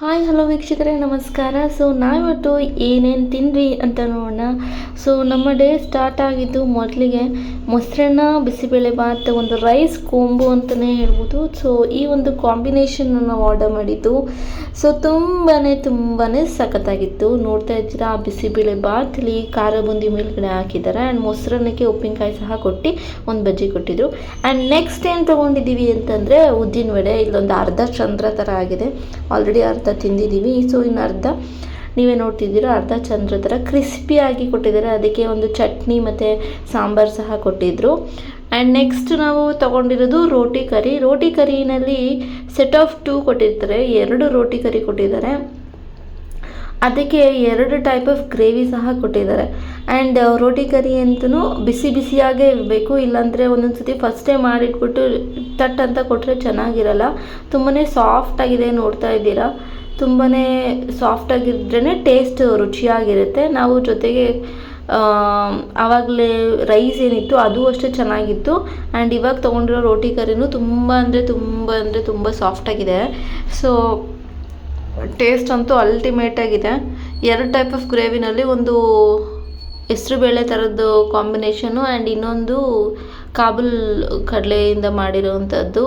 Hi, hello ವೀಕ್ಷಕರೇ, ನಮಸ್ಕಾರ. So, ನಾವಿವತ್ತು ಏನೇನು ತಿಂದ್ವಿ ಅಂತ ನೋಡೋಣ. ಸೊ, ನಮ್ಮ ಡೇ ಸ್ಟಾರ್ಟ್ ಆಗಿದ್ದು ಮೊದಲಿಗೆ ಮೊಸರನ್ನ, ಬಿಸಿಬೇಳೆ ಭಾತ್, ಒಂದು ರೈಸ್ ಕೊಂಬು ಅಂತಲೇ ಹೇಳ್ಬೋದು. ಸೊ, ಈ ಒಂದು ಕಾಂಬಿನೇಷನ್ ನಾವು ಆರ್ಡರ್ ಮಾಡಿದ್ದು. ಸೊ ತುಂಬಾ ತುಂಬಾ ಸಖತ್ತಾಗಿತ್ತು. ನೋಡ್ತಾ ಇದ್ದೀರಾ, ಬಿಸಿಬೇಳೆ ಭಾತಲ್ಲಿ ಖಾರ ಬೂಂದಿ ಮೇಲ್ಗಡೆ ಹಾಕಿದ್ದಾರೆ. ಆ್ಯಂಡ್ ಮೊಸರನ್ನಕ್ಕೆ ಉಪ್ಪಿನಕಾಯಿ ಸಹ ಕೊಟ್ಟು ಒಂದು ಬಜ್ಜಿ ಕೊಟ್ಟಿದ್ರು. ಆ್ಯಂಡ್ ನೆಕ್ಸ್ಟ್ ಏನು ತೊಗೊಂಡಿದ್ದೀವಿ ಅಂತಂದರೆ ಉದ್ದಿನ ವಡೆ ಇಲ್ಲೊಂದು ಅರ್ಧ ಚಂದ್ರ ಥರ ಆಗಿದೆ. ಆಲ್ರೆಡಿ ಅರ್ಧ ತಿಂದಿದ್ದೀವಿ. ಸೊ ಇನ್ನು ಅರ್ಧ ನೀವೇ ನೋಡ್ತಿದ್ದೀರಾ, ಅರ್ಧ ಚಂದ್ರ ಥರ ಕ್ರಿಸ್ಪಿಯಾಗಿ ಕೊಟ್ಟಿದ್ದಾರೆ. ಅದಕ್ಕೆ ಒಂದು ಚಟ್ನಿ ಮತ್ತು ಸಾಂಬಾರು ಸಹ ಕೊಟ್ಟಿದ್ದರು ಆ್ಯಂಡ್ ನೆಕ್ಸ್ಟ್ ನಾವು ತೊಗೊಂಡಿರೋದು ರೋಟಿ ಕರಿ. ರೋಟಿ ಕರಿನಲ್ಲಿ ಸೆಟ್ ಆಫ್ ಟೂ ಕೊಟ್ಟಿರ್ತಾರೆ. ಎರಡು ರೋಟಿ ಕರಿ ಕೊಟ್ಟಿದ್ದಾರೆ. ಅದಕ್ಕೆ ಎರಡು ಟೈಪ್ ಆಫ್ ಗ್ರೇವಿ ಸಹ ಕೊಟ್ಟಿದ್ದಾರೆ. ಆ್ಯಂಡ್ ರೋಟಿ ಕರಿ ಅಂತೂ ಬಿಸಿ ಬಿಸಿಯಾಗೇ ಇರಬೇಕು ಇಲ್ಲಾಂದರೆ ಒಂದೊಂದು ಸತಿ ಫಸ್ಟೇ ಮಾಡಿಟ್ಬಿಟ್ಟು ತಟ್ ಅಂತ ಕೊಟ್ಟರೆ ಚೆನ್ನಾಗಿರಲ್ಲ. ತುಂಬಾ ಸಾಫ್ಟಾಗಿದೆ ನೋಡ್ತಾ ಇದ್ದೀರಾ. ತುಂಬಾ ಸಾಫ್ಟಾಗಿದ್ರೇ ಟೇಸ್ಟ್ ರುಚಿಯಾಗಿರುತ್ತೆ. ನಾವು ಜೊತೆಗೆ ಆವಾಗಲೇ ರೈಸ್ ಏನಿತ್ತು ಅದು ಅಷ್ಟೇ ಚೆನ್ನಾಗಿತ್ತು. ಆ್ಯಂಡ್ ಇವಾಗ ತೊಗೊಂಡಿರೋ ರೋಟಿ ಕರಿನೂ ತುಂಬ ಅಂದರೆ ತುಂಬ ಅಂದರೆ ತುಂಬ ಸಾಫ್ಟಾಗಿದೆ ಸೊ ಟೇಸ್ಟ್ ಅಂತೂ ಅಲ್ಟಿಮೇಟ್ ಆಗಿದೆ. ಎರಡು ಟೈಪ್ ಆಫ್ ಗ್ರೇವಿನಲ್ಲಿ ಒಂದು ಹೆಸ್ರುಬೇಳೆ ಥರದ್ದು ಕಾಂಬಿನೇಷನು ಆ್ಯಂಡ್ ಇನ್ನೊಂದು ಕಾಬೂಲ್ ಕಡಲೆಯಿಂದ ಮಾಡಿರೋವಂಥದ್ದು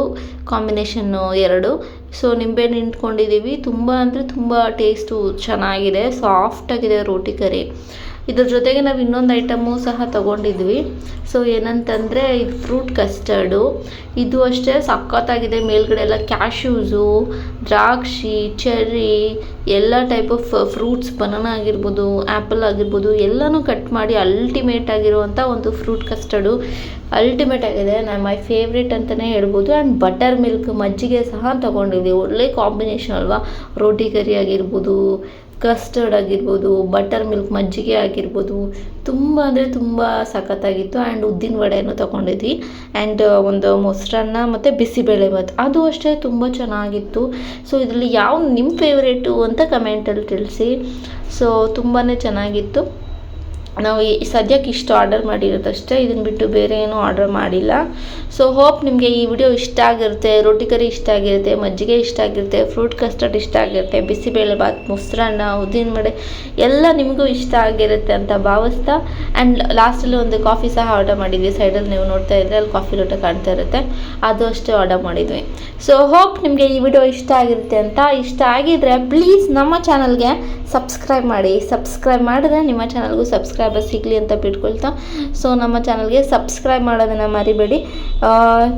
ಕಾಂಬಿನೇಷನ್ನು ಎರಡು. ಸೊ ನಿಂಬೆಹಣ್ಣು ಹಿಂಡ್ಕೊಂಡಿದ್ದೀವಿ. ತುಂಬ ಅಂದರೆ ತುಂಬ ಟೇಸ್ಟು ಚೆನ್ನಾಗಿದೆ. ಸಾಫ್ಟಾಗಿದೆ ರೋಟಿ ಕರಿ. ಇದ್ರ ಜೊತೆಗೆ ನಾವು ಇನ್ನೊಂದು ಐಟಮು ಸಹ ತೊಗೊಂಡಿದ್ವಿ. ಸೊ ಏನಂತಂದರೆ ಇದು ಫ್ರೂಟ್ ಕಸ್ಟರ್ಡು ಇದು ಅಷ್ಟೇ ಸಖತ್ತಾಗಿದೆ. ಮೇಲ್ಗಡೆ ಎಲ್ಲ ಕ್ಯಾಶ್ಯೂಸು ದ್ರಾಕ್ಷಿ ಚೆರ್ರಿ ಎಲ್ಲ ಟೈಪ್ ಆಫ್ ಫ್ರೂಟ್ಸ್ ಬನಾನ ಆಗಿರ್ಬೋದು ಆ್ಯಪಲ್ ಆಗಿರ್ಬೋದು, ಎಲ್ಲನೂ ಕಟ್ ಮಾಡಿ ಅಲ್ಟಿಮೇಟ್ ಆಗಿರುವಂಥ ಒಂದು ಫ್ರೂಟ್ ಕಸ್ಟರ್ಡು ಅಲ್ಟಿಮೇಟ್ ಆಗಿದೆ. ನಾ ಮೈ ಫೇವ್ರೇಟ್ ಅಂತಲೇ ಹೇಳ್ಬೋದು. ಆ್ಯಂಡ್ ಬಟರ್ ಮಿಲ್ಕ್ ಮಜ್ಜಿಗೆ ಸಹ ತೊಗೊಂಡಿದ್ದೀವಿ ಒಳ್ಳೆ ಕಾಂಬಿನೇಷನ್ ಅಲ್ವಾ? ರೋಟಿ ಕರಿ ಆಗಿರ್ಬೋದು ಕಸ್ಟರ್ಡ್ ಆಗಿರ್ಬೋದು ಬಟರ್ ಮಿಲ್ಕ್ ಮಜ್ಜಿಗೆ ಆಗಿರ್ಬೋದು, ತುಂಬ ಅಂದರೆ ತುಂಬ ಸಖತ್ತಾಗಿತ್ತು. ಆ್ಯಂಡ್ ಉದ್ದಿನ ವಡೆಯನ್ನು ತೊಗೊಂಡಿದ್ವಿ. ಆ್ಯಂಡ್ ಒಂದು ಮೊಸರನ್ನ ಮತ್ತು ಬಿಸಿಬೇಳೆ ಭಾತ್. ಅದು ಅಷ್ಟೇ ತುಂಬ ಚೆನ್ನಾಗಿತ್ತು. ಸೊ ಇದರಲ್ಲಿ ಯಾವ ನಿಮ್ಮ ಫೇವ್ರೇಟು ಅಂತ ಕಮೆಂಟಲ್ಲಿ ತಿಳಿಸಿ. ಸೊ ತುಂಬಾ ಚೆನ್ನಾಗಿತ್ತು. ನಾವು ಈ ಸದ್ಯಕ್ಕೆ ಇಷ್ಟು ಆರ್ಡರ್ ಮಾಡಿರೋದಷ್ಟೇ ಇದನ್ನು ಬಿಟ್ಟು ಬೇರೆ ಏನೂ ಆರ್ಡರ್ ಮಾಡಿಲ್ಲ. ಸೊ ಹೋಪ್ ನಿಮಗೆ ಈ ವಿಡಿಯೋ ಇಷ್ಟ ಆಗಿರುತ್ತೆ ರೋಟಿ ಕರಿ ಇಷ್ಟ ಆಗಿರುತ್ತೆ, ಮಜ್ಜಿಗೆ ಇಷ್ಟ ಆಗಿರುತ್ತೆ ಫ್ರೂಟ್ ಕಸ್ಟರ್ಡ್ ಇಷ್ಟ ಆಗಿರುತ್ತೆ, ಬಿಸಿಬೇಳೆ ಬಾತ್, ಮೊಸರನ್ನ, ಉದ್ದಿನ ಮಡೆ ಎಲ್ಲ ನಿಮಗೂ ಇಷ್ಟ ಆಗಿರುತ್ತೆ ಅಂತ ಭಾವಿಸ್ತಾ. ಆ್ಯಂಡ್ ಲಾಸ್ಟಲ್ಲಿ ಒಂದು ಕಾಫಿ ಸಹ ಆರ್ಡರ್ ಮಾಡಿದ್ವಿ. ಸೈಡಲ್ಲಿ ನೀವು ನೋಡ್ತಾ ಇದ್ದರೆ ಅಲ್ಲಿ ಕಾಫಿ ಲೋಟ ಕಾಣ್ತಾ ಇರುತ್ತೆ. ಅದು ಅಷ್ಟೇ ಆರ್ಡರ್ ಮಾಡಿದ್ವಿ. ಸೊ ಹೋಪ್ ನಿಮಗೆ ಈ ವಿಡಿಯೋ ಇಷ್ಟ ಆಗಿರುತ್ತೆ ಅಂತ. ಇಷ್ಟ ಆಗಿದ್ರೆ ಪ್ಲೀಸ್ ನಮ್ಮ ಚಾನಲ್ಗೆ ಸಬ್ಸ್ಕ್ರೈಬ್ ಮಾಡಿ. ಸಬ್ಸ್ಕ್ರೈಬ್ ಮಾಡಿದ್ರೆ ನಿಮ್ಮ ಚಾನಲ್ಗೂ ಸಬ್ಸ್ಕ್ರೈಬರ್ ಸಿಗಲಿ ಅಂತ ಬಿಟ್ಕೊಳ್ತಾ. ಸೊ ನಮ್ಮ ಚಾನಲ್ಗೆ ಸಬ್ಸ್ಕ್ರೈಬ್ ಮಾಡೋದನ್ನು ಮರಿಬೇಡಿ.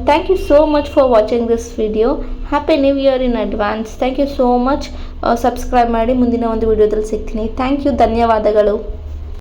Thank you so much for watching this video happy new year in advance thank you so much subscribe ಮಾಡಿ ಮುಂದಿನ ಒಂದು ವಿಡಿಯೋದಲ್ಲಿ ಸಿಗ್ತೀನಿ. ಥ್ಯಾಂಕ್ ಯು ಧನ್ಯವಾದಗಳು.